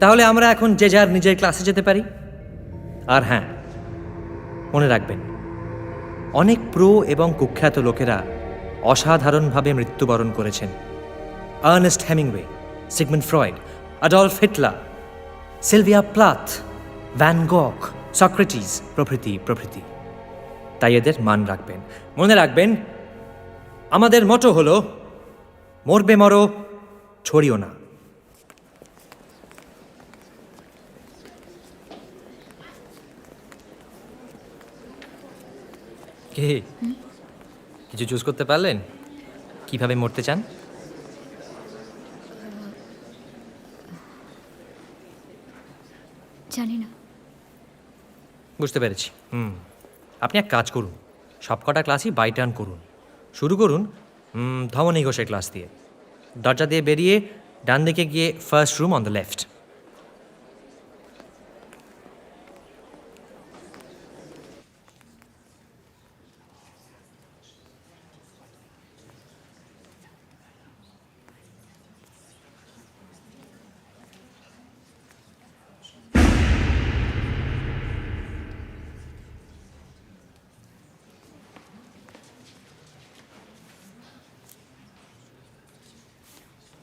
তাহলে আমরা এখন যে যার নিজের ক্লাসে যেতে পারি? আর হ্যাঁ মনে রাখবেন, অনেক প্রো এবং কুখ্যাত লোকেরা অসাধারণভাবে মৃত্যুবরণ করেছেন। Ernest Hemingway Sigmund Freud Adolf Hitler, Sylvia Plath, Van Gogh, Socrates, প্রভৃতি প্রভৃতি। তাই এদের মান রাখবেন। মনে রাখবেন, আমাদের মতো হলো, মরবে মরো, ছড়িও না। কে? কিছু চুজ করতে পারলেন? কীভাবে মরতে চান? জানি না। বুঝতে পেরেছি। হুম। আপনি এক কাজ করুন সবকটা ক্লাসই বাই টার্ন করুন। শুরু করুন ধমনী ঘোষের ক্লাস দিয়ে। দরজা দিয়ে বেরিয়ে ডান দিকে গিয়ে first room on the left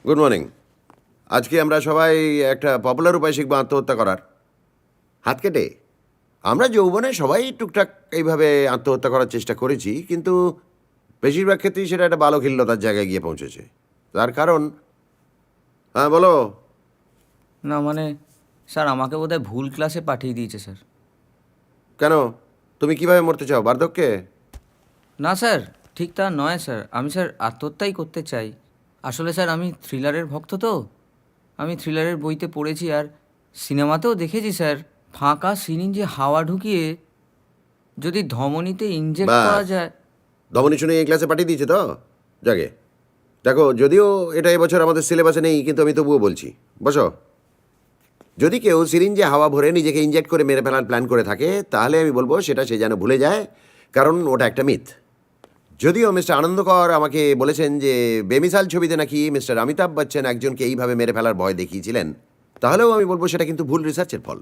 good morning আজকে আমরা সবাই একটা পপুলার উপায় শিখব আত্মহত্যা করার। হাত কেটে। আমরা যৌবনে সবাই টুকটাক এইভাবে আত্মহত্যা করার চেষ্টা করেছি কিন্তু বেশিরভাগ ক্ষেত্রেই সেটা একটা বালখিল্যতার জায়গায় গিয়ে পৌঁছেছে। তার কারণ? হ্যাঁ বলো। না মানে স্যার আমাকে বোধহয় ভুল ক্লাসে পাঠিয়ে দিয়েছে স্যার। কেন? তুমি কীভাবে মরতে চাও বার্ধক্যে? না স্যার ঠিক তা নয় স্যার। আমি স্যার আত্মহত্যাই করতে চাই। আসলে স্যার আমি থ্রিলারের ভক্ত তো। আমি থ্রিলারের বইতে পড়েছি আর সিনেমাতেও দেখেছি স্যার ফাঁকা সিরিঞ্জে হাওয়া ঢুকিয়ে যদি ধমনীতে ইনজেক্ট করা যায়। দমনী শুনে এই ক্লাসে পাঠিয়ে দিয়েছে তো? জাগে দেখো যদিও এটা এবছর আমাদের সিলেবাসে নেই কিন্তু আমি তবুও বলছি। বসো। যদি কেউ সিরিঞ্জে হাওয়া ভরে নিজেকে ইনজেক্ট করে মেরে ফেলার প্ল্যান করে থাকে তাহলে আমি বলব সেটা সে যেন ভুলে যায় কারণ ওটা একটা মিথ যদিও মিস্টার আনন্দকর আমাকে বলেছেন যে বেমিসাল ছবিতে নাকি মিস্টার অমিতাভ বচ্চন একজনকে এইভাবে মেরে ফেলার ভয় দেখিয়েছিলেন তাহলেও আমি বলব সেটা কিন্তু ভুল রিসার্চের ফল।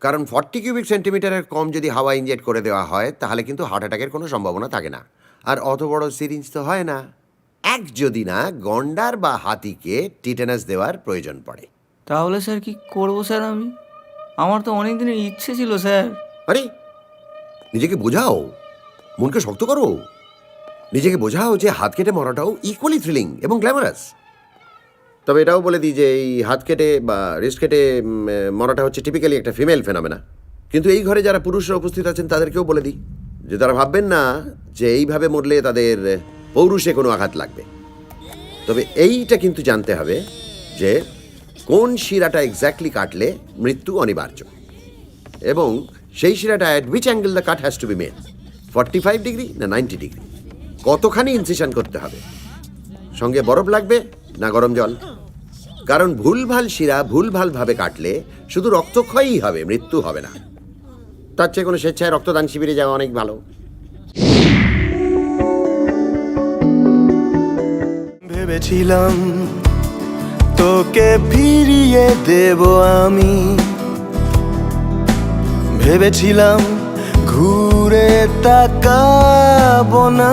কারণ ফর্টি কিউবিক সেন্টিমিটারের কম যদি হাওয়া ইনজেক্ট করে দেওয়া হয় তাহলে কিন্তু হার্ট অ্যাটাকের কোনো সম্ভাবনা থাকে না। আর অত বড় সিরিঞ্জ তো হয় না। এক যদি না গন্ডার বা হাতিকে টিটেনাস দেওয়ার প্রয়োজন পড়ে। তাহলে স্যার কি করব স্যার আমি? আমার তো অনেক দিনের ইচ্ছে ছিল স্যার। আরে নিজেকে বোঝাও মনকে শক্ত করো। নিজেকে বোঝাও যে হাত কেটে মরাটাও ইকুয়ালি থ্রিলিং এবং গ্ল্যামারাস তবে এটাও বলে দিই যে এই হাত কেটে বা রিস্ট কেটে মরাটা হচ্ছে টিপিক্যালি একটা ফিমেল ফেনামেনা কিন্তু এই ঘরে যারা পুরুষরা উপস্থিত আছেন, তাদেরকেও বলে দিই যে তারা ভাববেন না যে এইভাবে মরলে তাদের পৌরুষে কোনো আঘাত লাগবে। তবে এইটা কিন্তু জানতে হবে যে কোন শিরাটা এক্স্যাক্টলি কাটলে মৃত্যু অনিবার্য। এবং সেই শিরাটা at which angle the cut has to be made forty five degree না নাইনটি ডিগ্রি কতখানি ইনসিশন করতে হবে? সঙ্গে বরফ লাগবে না গরম জল? কারণ ভুলভাল শিরা ভুল ভুলভালভাবে কাটলে শুধু রক্তক্ষয়ই হবে, মৃত্যু হবে না। তার চেয়ে কোনো স্বেচ্ছায় রক্তদান শিবিরে যাওয়া অনেক ভালো। ভেবেছিলাম তোকে ফিরিয়ে দেব আমি। ভেবেছিলাম ঘুরে তাকাবো না।